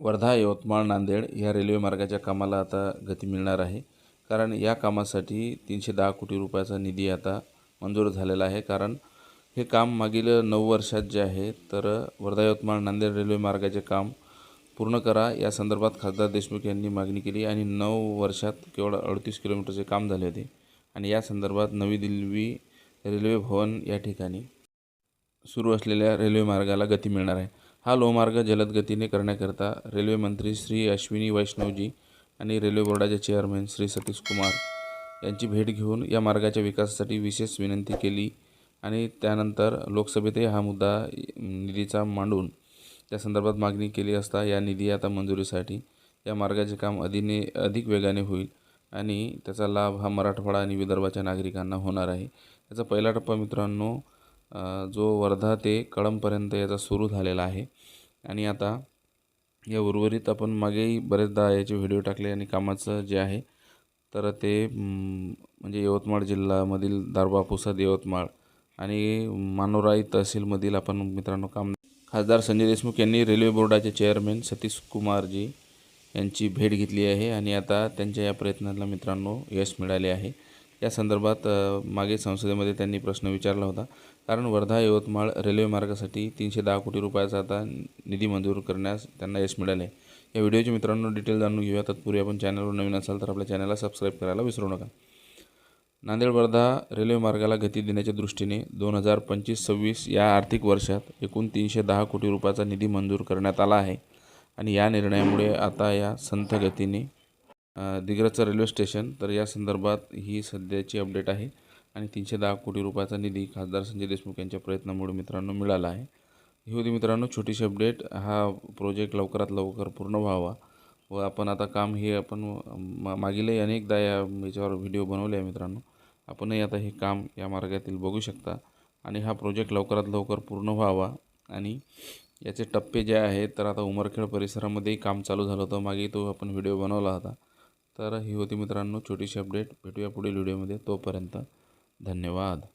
वर्धा यवतमाळ नांदेड या रेल्वे मार्गाच्या कामाला आता गती मिळणार आहे. कारण या कामासाठी तीनशे दहा कोटी रुपयाचा निधी आता मंजूर झालेला आहे. कारण हे काम मागील नऊ वर्षात जे आहे तर वर्धा यवतमाळ नांदेड रेल्वे मार्गाचे काम पूर्ण करा. या संदर्भात खासदार देशमुख यांनी मागणी केली आणि नऊ वर्षात केवळ अडतीस किलोमीटरचे काम झाले होते. आणि या संदर्भात नवी दिल्ली रेल्वे भवन या ठिकाणी सुरू असलेल्या रेल्वे मार्गाला गती मिळणार आहे. हा लोहमार्ग जलद गतीने करण्याकरता रेल्वे मंत्री श्री अश्विनी वैष्णवजी आणि रेल्वे बोर्डाचे चेअरमॅन श्री सतीश कुमार यांची भेट घेऊन या मार्गाच्या विकासासाठी विशेष विनंती केली आणि त्यानंतर लोकसभेतही हा मुद्दा निधीचा मांडून त्या संदर्भात मागणी केली असता या निधी आता मंजुरीसाठी या मार्गाचे काम अधिने अधिक वेगाने होईल आणि त्याचा लाभ हा मराठवाडा आणि विदर्भाच्या नागरिकांना होणार आहे. त्याचा पहिला टप्पा मित्रांनो जो वर्धा ते कळंबपर्यंत याचा सुरू झालेला आहे. आणि आता या उर्वरित आपण मागेही बरेचदा याचे व्हिडिओ टाकले आणि कामाचं जे आहे तर ते म्हणजे यवतमाळ जिल्ह्यामधील दारबा पुसद यवतमाळ आणि मानोराई तहसीलमधील आपण मित्रांनो काम खासदार संजय देशमुख यांनी रेल्वे बोर्डाचे चेअरमॅन सतीश कुमारजी यांची भेट घेतली आहे. आणि आता त्यांच्या या प्रयत्नाला मित्रांनो यश मिळाले आहे. या संदर्भात मागे संसदेमध्ये त्यांनी प्रश्न विचारला होता. कारण वर्धा यवतमाळ रेल्वे मार्गासाठी तीनशे दहा कोटी रुपयाचा आता निधी मंजूर करण्यास त्यांना यश मिळाले. या व्हिडिओचे मित्रांनो डिटेल जाणून घेऊया. तत्पूर्वी आपण चॅनलवर नवीन असाल तर आपल्या चॅनलला सबस्क्राईब करायला विसरू नका. नांदेड वर्धा रेल्वे मार्गाला गती देण्याच्या दृष्टीने दोन हजार पंचवीस सव्वीस या आर्थिक वर्षात एकूण तीनशे दहा कोटी रुपयाचा निधी मंजूर करण्यात आला आहे. आणि या निर्णयामुळे आता या संथ गतीने दिग्रजचं रेल्वे स्टेशन तर या संदर्भात ही सध्याची अपडेट आहे. आणि तीनशे दहा कोटी रुपयाचा निधी खासदार संजय देशमुख यांच्या प्रयत्नामुळे मित्रांनो मिळाला आहे. ही होती मित्रांनो छोटीशी अपडेट. हा प्रोजेक्ट लवकरात लवकर पूर्ण व्हावा व आपण आता काम हे आपण मा मागीलही अनेकदा या याच्यावर व्हिडिओ बनवले आहे मित्रांनो. आपणही आता हे काम या मार्गातील बघू शकता. आणि हा प्रोजेक्ट लवकरात लवकर पूर्ण व्हावा. आणि याचे टप्पे जे आहेत तर आता उमरखेड परिसरामध्येही काम चालू झालं होतं. मागे तो आपण व्हिडिओ बनवला होता. तर ही होती मित्रांनो छोटीशी अपडेट. भेटूया पुढील व्हिडिओमध्ये. तोपर्यंत धन्यवाद.